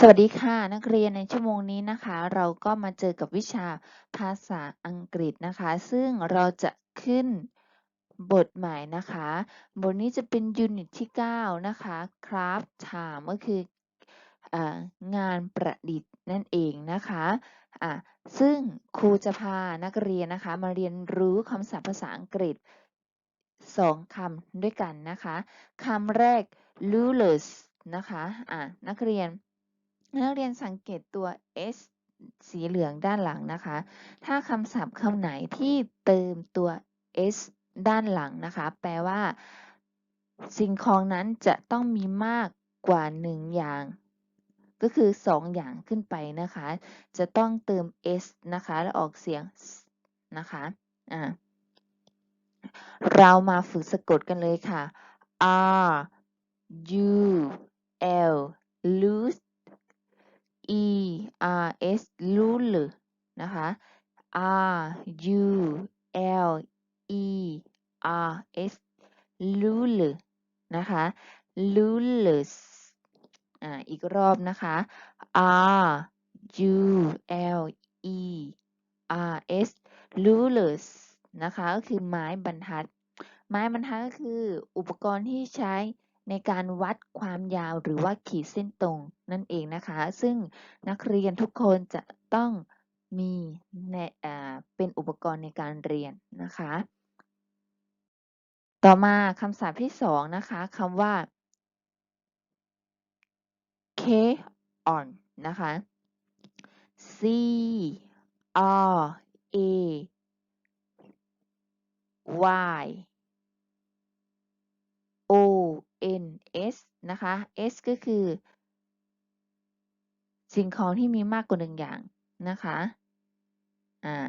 สวัสดีค่ะ นักเรียนในชั่วโมงนี้นะคะ เราก็มาเจอกับวิชาภาษาอังกฤษนะคะ ซึ่งเราจะขึ้นบทใหม่นะคะ บทนี้จะเป็นยูนิตที่ 9 นะคะ craft time ก็คือองานประดิษฐ์นั่นเองนะคะะซึ่งครูจะพานักเรียนนะคะ มาเรียนรู้คำศัพท์ภาษาอังกฤษ 2คำด้วยกันนะคะคำแรก rulers นะคะะนักเรียน นักเรียนสังเกตตัว s สีเหลืองด้านหลังนะคะ ถ้าคำศัพท์คำไหนที่เติมตัว s ด้านหลังนะคะ แปลว่า สิ่งของนั้นจะต้องมีมากกว่า 1 อย่าง ก็คือ 2 อย่างขึ้นไปนะคะ จะต้องเติม s นะคะ แล้วออกเสียงนะคะอ่าเรามาฝึกสะกดกันเลยค่ะ r u l lose r s รู้หรือนะคะ r u l e r s รู้หรือนะคะรู้หรืออ่าอีกรอบนะคะ r u l e r s รู้หรือนะคะก็คือไม้บรรทัด ไม้บรรทัดก็คืออุปกรณ์ที่ใช้ ในการวัดความยาวหรือว่าขีดเส้นตรงนั่นเองนะคะ ซึ่งนักเรียนทุกคนจะต้องมีในเป็นอุปกรณ์ในการเรียนนะคะ ต่อมาคำศัพท์ที่สองนะคะคำว่า K on นะคะ C R A Y O N S นะคะ S ก็คือ สิ่งของที่มีมากกว่าหนึ่งอย่างนะคะอ่า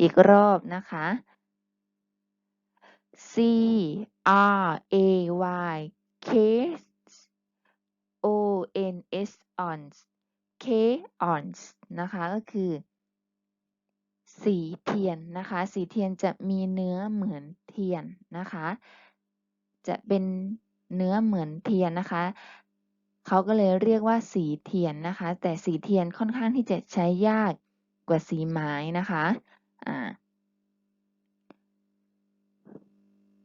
อีกรอบนะคะ C R A Y K O N S ons K ons นะคะก็คือสีเทียนนะคะ สีเทียนจะมีเนื้อเหมือนเทียนนะคะ จะเป็น เนื้อเหมือนเทียนนะคะ เขาก็เลยเรียกว่าสีเทียนนะคะ แต่สีเทียนค่อนข้างที่จะใช้ยากกว่าสีไม้นะคะอ่า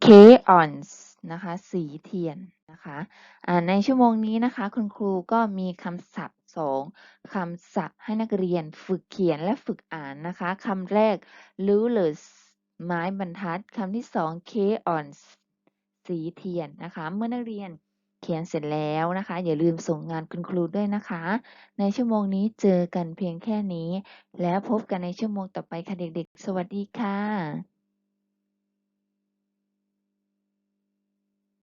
เคออนส์นะคะ สีเทียนนะคะะในชั่วโมงนี้นะคะ คุณครูก็มีคำศัพท์สองคำศัพท์ให้นักเรียนฝึกเขียนและฝึกอ่านนะคะคำแรก rulers ไม้บรรทัดคำที่สอง k on สีเทียนนะคะ เมื่อนักเรียนเขียนเสร็จแล้วนะคะ อย่าลืมส่งงานคุณครูด้วยนะคะ ในชั่วโมงนี้เจอกันเพียงแค่นี้ แล้วพบกันในชั่วโมงต่อไปค่ะเด็กๆ สวัสดีค่ะ